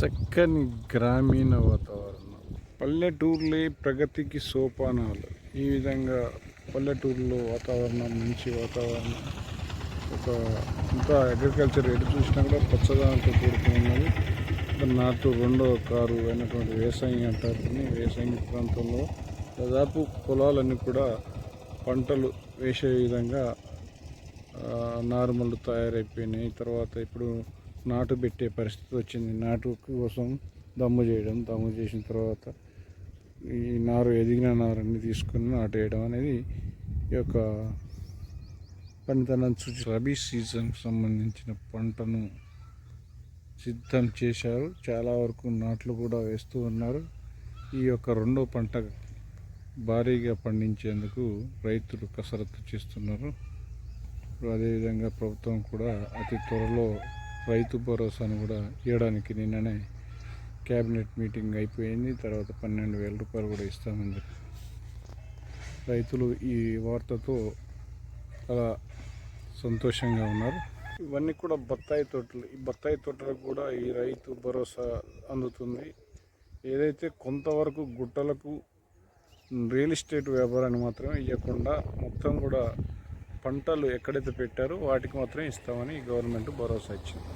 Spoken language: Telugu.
చక్కని గ్రామీణ వాతావరణం. పల్లెటూర్లే ప్రగతికి సోపానాలు. ఈ విధంగా పల్లెటూరులో వాతావరణం మంచి వాతావరణం ఒక ఇంకా అగ్రికల్చర్ ఎటు చూసినా కూడా పచ్చదనంతో కూడుకున్నది నాటు రెండో కారు అయినటువంటి వ్యవసాయం అంటారు దీన్ని. వ్యవసాయం ప్రాంతంలో దాదాపు పొలాలన్నీ కూడా పంటలు వేసే విధంగా నార్మల్ తయారైపోయినాయి. తర్వాత ఇప్పుడు నాటు పెట్టే పరిస్థితి వచ్చింది. నాటు కోసం దమ్ము చేయడం దమ్ము చేసిన తర్వాత ఈ నారు ఎదిగిన నారన్ని తీసుకుని నాటు వేయడం అనేది ఈ యొక్క పనితనం సూచి రబీ సీజన్కి సంబంధించిన పంటను సిద్ధం చేశారు. చాలా వరకు నాట్లు కూడా వేస్తూ ఉన్నారు. ఈ యొక్క రెండో పంట భారీగా పండించేందుకు రైతులు కసరత్తు చేస్తున్నారు. అదేవిధంగా ప్రభుత్వం కూడా అతి త్వరలో రైతు భరోసాను కూడా ఇవ్వడానికి నిన్ననే క్యాబినెట్ మీటింగ్ అయిపోయింది. తర్వాత పన్నెండు వేల రూపాయలు కూడా ఇస్తామని చెప్పి రైతులు ఈ వార్తతో చాలా సంతోషంగా ఉన్నారు. ఇవన్నీ కూడా బత్తాయి తోటలు. ఈ బత్తాయి తోటలకు కూడా ఈ రైతు భరోసా అందుతుంది. ఏదైతే కొంతవరకు గుట్టలకు రియల్ ఎస్టేట్ వ్యాపారాన్ని మాత్రమే ఇవ్వకుండా మొత్తం కూడా పంటలు ఎక్కడైతే పెట్టారో వాటికి మాత్రం ఇస్తామని గవర్నమెంట్ భరోసా ఇచ్చింది.